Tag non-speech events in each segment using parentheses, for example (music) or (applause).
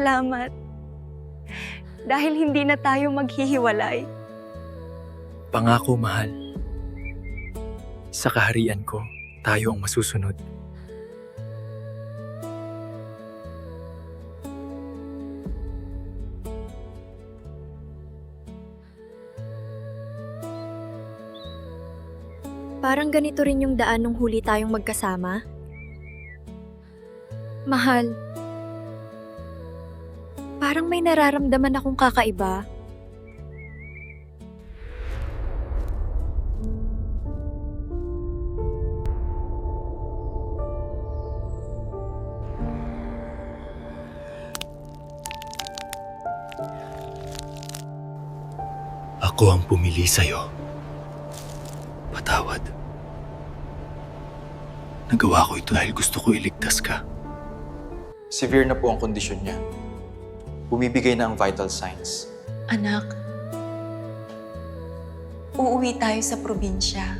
Salamat. Dahil hindi na tayo maghihiwalay. Pangako, mahal. Sa kaharian ko, tayo ang masusunod. Parang ganito rin yung daan nung huli tayong magkasama. Mahal. Parang may nararamdaman akong kakaiba. Ako ang pumili sa'yo. Patawad. Nagawa ko ito dahil gusto ko iligtas ka. Severe na po ang kondisyon niya. Bumibigay na ang vital signs. Anak, uuwi tayo sa probinsya.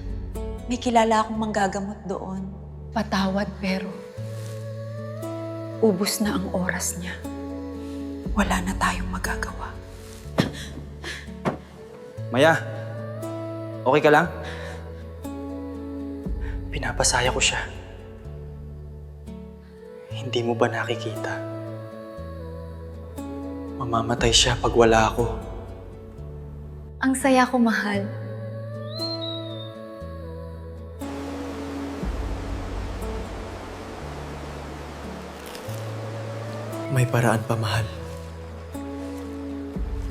May kilala akong manggagamot doon. Patawad pero ubus na ang oras niya. Wala na tayong magagawa. Maya, okay ka lang? Pinapasaya ko siya. Hindi mo ba nakikita? Mamamatay siya pag wala ako. Ang saya ko, mahal. May paraan pa, mahal.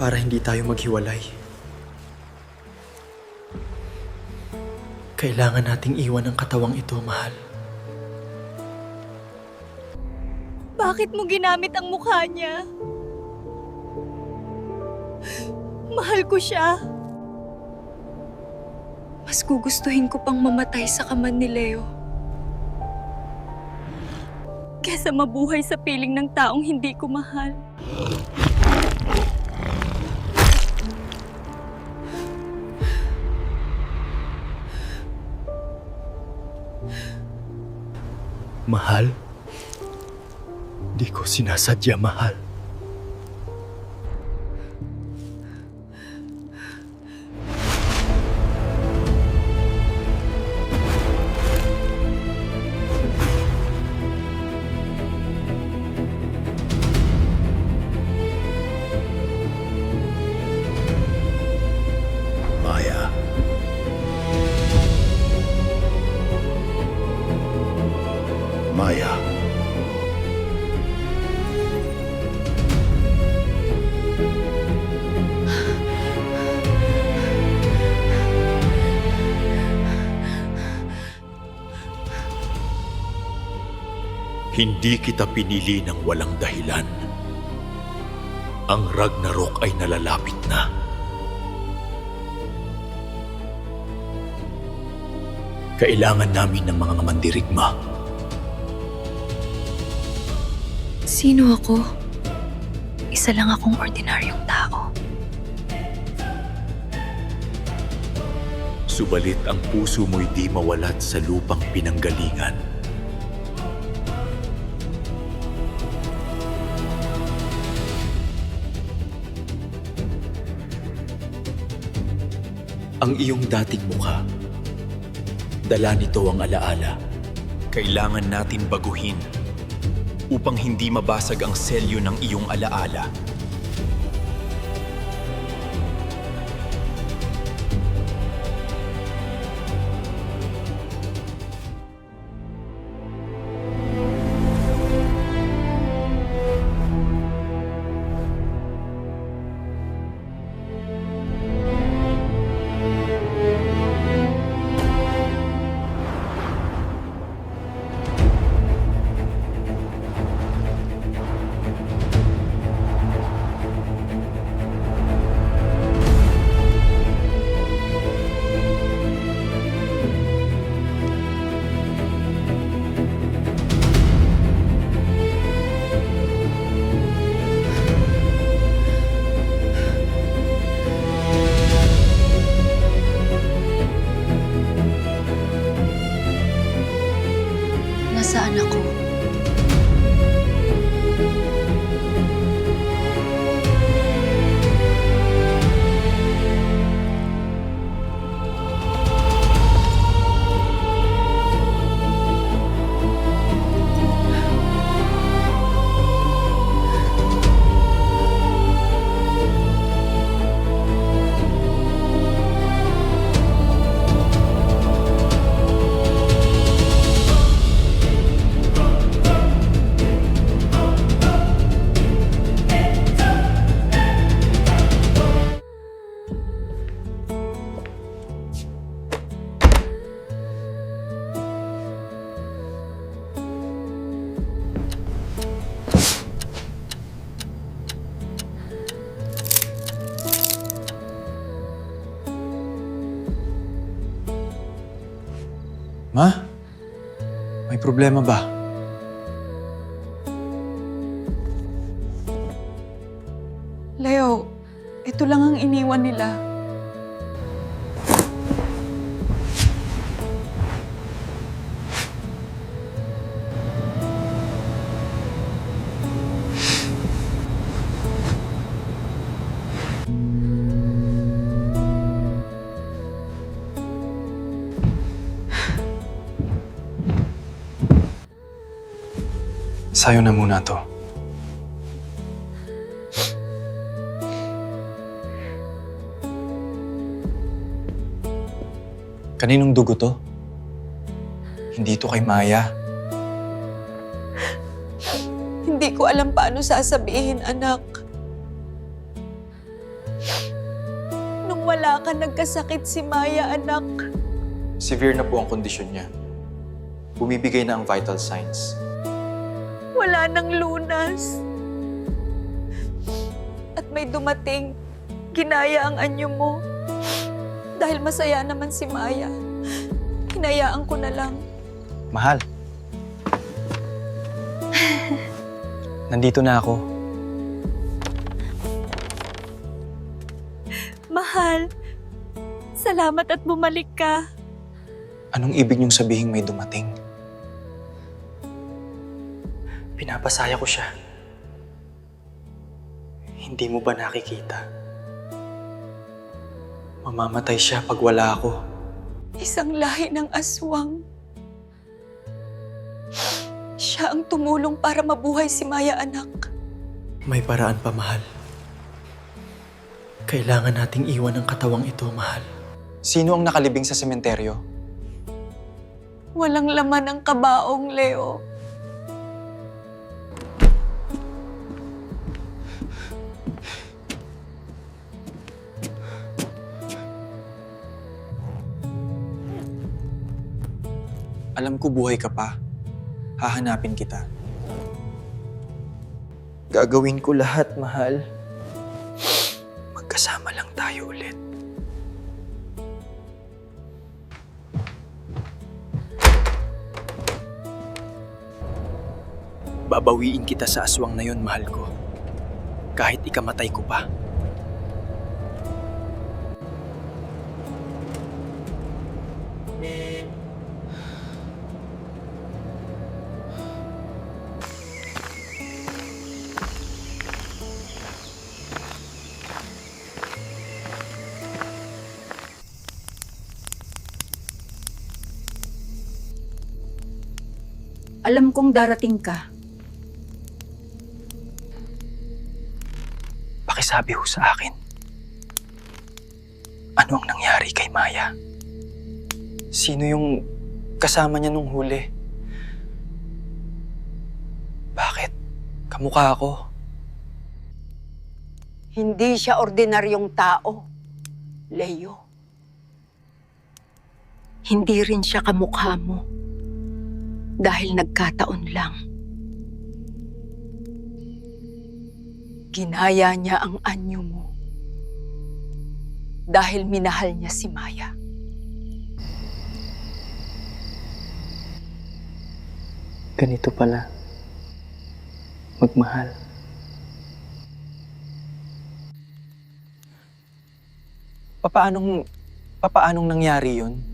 Para hindi tayo maghiwalay. Kailangan nating iwan ang katawang ito, mahal. Bakit mo ginamit ang mukha niya? Mahal ko siya. Mas gugustuhin ko pang mamatay sa kaman ni Leo. Kesa mabuhay sa piling ng taong hindi ko mahal. Mahal? Di ko sinasadya, mahal. Hindi kita pinili ng walang dahilan. Ang Ragnarok ay nalalapit na. Kailangan namin ng mga mandirigma. Sino ako? Isa lang akong ordinaryong tao. Subalit ang puso mo'y di mawalat sa lupang pinanggalingan. Ang iyong dating mukha. Dala nito ang alaala. Kailangan natin baguhin upang hindi mabasag ang selyo ng iyong alaala. Ma? May problema ba? Sayo na muna to. Kaninong dugo to? Hindi to kay Maya. Hindi ko alam paano sasabihin, anak. Nung wala ka, nagkasakit si Maya, anak. Severe na po ang kondisyon niya. Bumibigay na ang vital signs. Wala nang lunas. At may dumating, ginaya ang anyo mo. Dahil masaya naman si Maya. Hinayaan ko na lang. Mahal. Nandito na ako. Mahal, salamat at bumalik ka. Anong ibig niyong sabihin may dumating? Pinapasaya ko siya. Hindi mo ba nakikita? Mamamatay siya pag wala ako. Isang lahi ng aswang. Siya ang tumulong para mabuhay si Maya, anak. May paraan pa, mahal. Kailangan nating iwan ang katawang ito, mahal. Sino ang nakalibing sa sementeryo? Walang laman ang kabaong, Leo. Alam ko buhay ka pa. Hahanapin kita. Gagawin ko lahat, mahal. Magkasama lang tayo ulit. Babawiin kita sa aswang na yon, mahal ko. Kahit ikamatay ko pa. Alam kong darating ka. Pakisabi ho sa akin. Ano ang nangyari kay Maya? Sino yung kasama niya nung huli? Bakit? Kamukha ako. Hindi siya ordinaryong tao, Leo. Hindi rin siya kamukha mo. Dahil nagkataon lang. Ginaya niya ang anyo mo. Dahil minahal niya si Maya. Ganito pala. Magmahal. Papaanong, papaanong nangyari yun?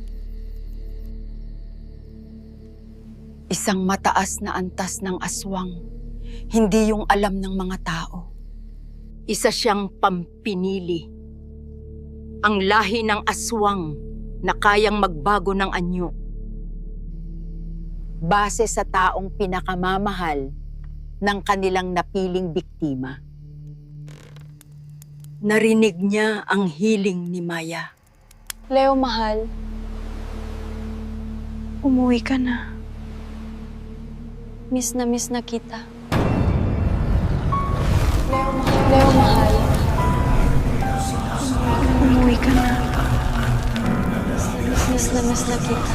Isang mataas na antas ng aswang. Hindi yung alam ng mga tao. Isa siyang pampinili. Ang lahi ng aswang na kayang magbago ng anyo. Base sa taong pinakamamahal ng kanilang napiling biktima. Narinig niya ang hiling ni Maya. Leo, mahal. Umuwi ka na. Miss na miss na kita. Leo, mahal. Leo, mahal. Umuwi ka na. Miss, miss na miss na kita.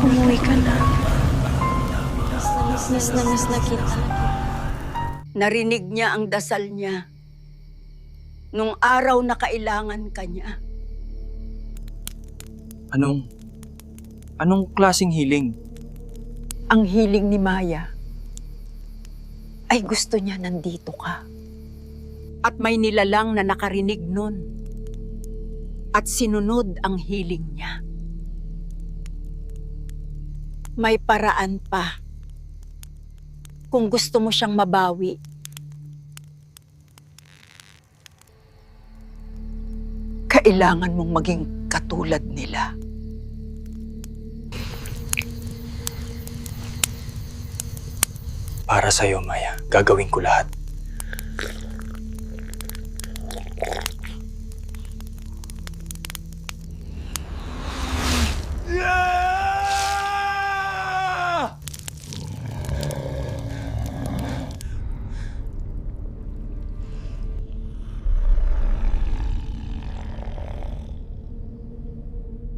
Umuwi ka na. Miss, miss na miss na kita. Narinig niya ang dasal niya nung araw na kailangan ka niya. Anong, Anong klasing healing? Ang hiling ni Maya ay gusto niya nandito ka. At may nilalang na nakarinig nun. At sinunod ang hiling niya. May paraan pa. Kung gusto mo siyang mabawi. Kailangan mong maging katulad nila. Para sa'yo, Maya. Gagawin ko lahat.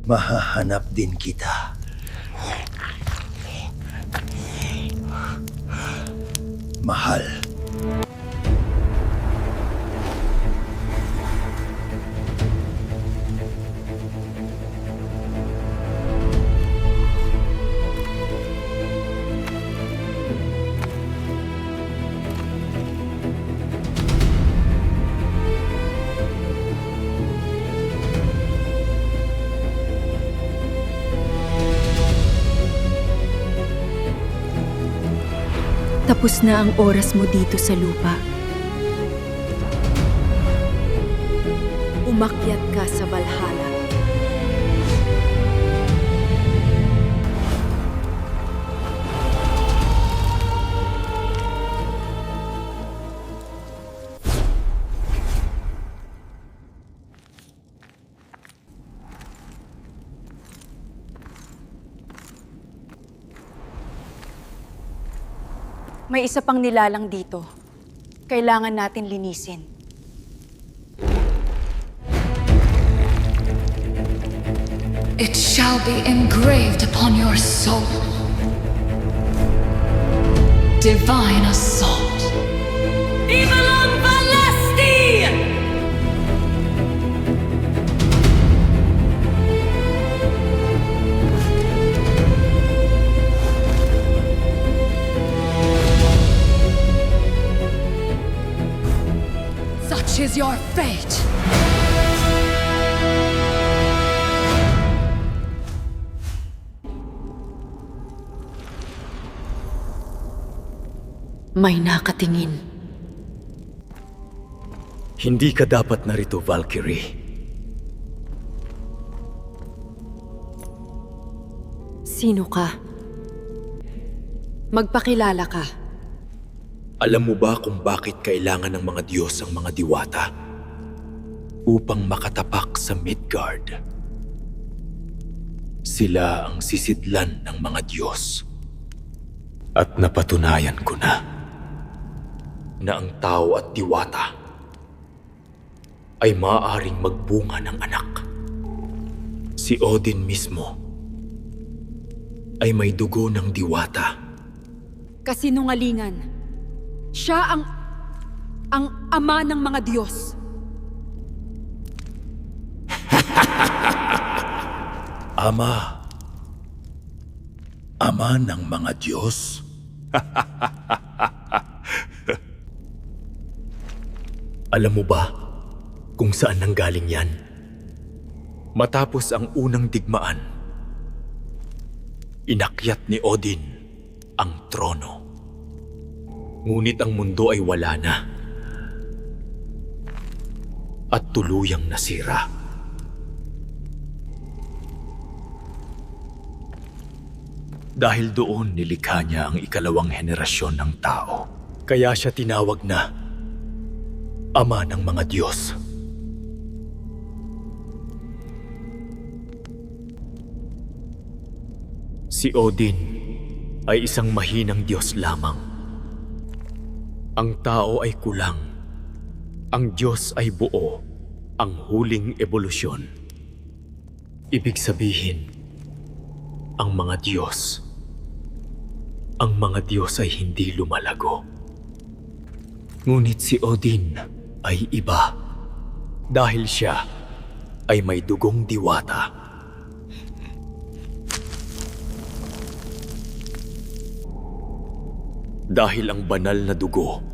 Mahahanap din kita. Mahal. Tapos na ang oras mo dito sa lupa. Umakyat ka sa Valhalla. May isa pang nilalang dito. Kailangan natin linisin. It shall be engraved upon your soul. Divine assault. Ivalon your fate. May nakatingin. Hindi ka dapat narito, Valkyrie. Sino ka? Magpakilala ka. Alam mo ba kung bakit kailangan ng mga Diyos ang mga diwata? Upang makatapak sa Midgard. Sila ang sisidlan ng mga Diyos. At napatunayan ko na na ang tao at diwata ay maaaring magbunga ng anak. Si Odin mismo ay may dugo ng diwata. Kasinungalingan. Siya ang ang ama ng mga Diyos. (laughs) Ama. Ama ng mga Diyos. (laughs) Alam mo ba kung saan nanggaling yan? Matapos ang unang digmaan, inakyat ni Odin ang trono. Ngunit ang mundo ay wala na. At tuluyang nasira. Dahil doon nilikha niya ang ikalawang henerasyon ng tao. Kaya siya tinawag na Ama ng mga Diyos. Si Odin ay isang mahinang Diyos lamang. Ang tao ay kulang. Ang Diyos ay buo. Ang huling ebolusyon. Ibig sabihin, ang mga Diyos, ang mga Diyos ay hindi lumalago. Ngunit si Odin ay iba dahil siya ay may dugong diwata. Dahil ang banal na dugo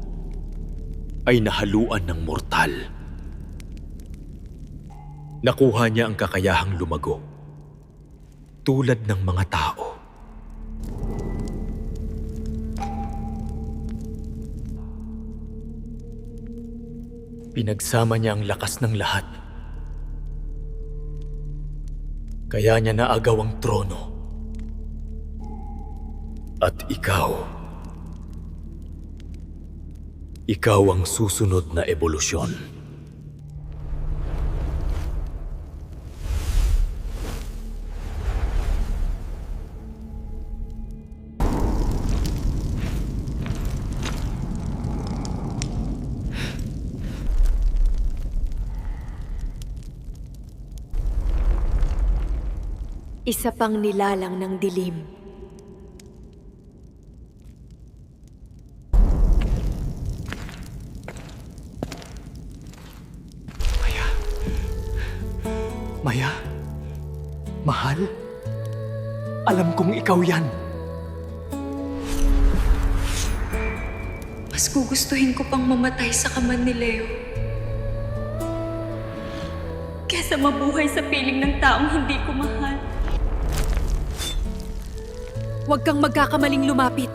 ay nahaluan ng mortal. Nakuha niya ang kakayahang lumago. Tulad ng mga tao. Pinagsama niya ang lakas ng lahat. Kaya niya naagaw ang trono. At ikaw, ikaw ang susunod na ebolusyon. Isa pang nilalang ng dilim. Alam kong ikaw yan. Mas gugustuhin ko pang mamatay sa kaman ni Leo. Kesa mabuhay sa piling ng taong hindi ko mahal. Huwag kang magkakamaling lumapit.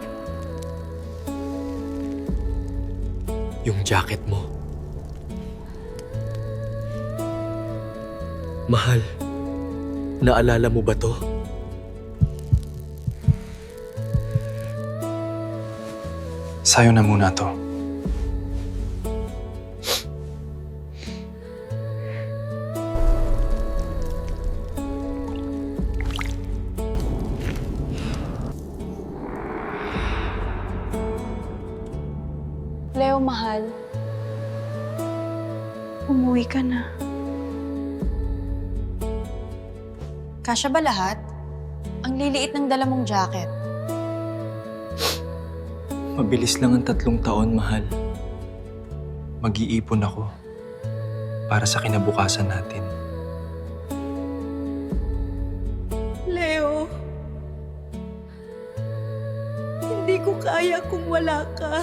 Yung jacket mo. Mahal, naalala mo ba to? Sayo na muna to. Leo, mahal. Umuwi ka na. Kasya ba lahat? Ang liliit ng dala mong jacket. Mabilis lang ang tatlong taon, mahal. Mag-iipon ako para sa kinabukasan natin. Leo, hindi ko kaya kung wala ka.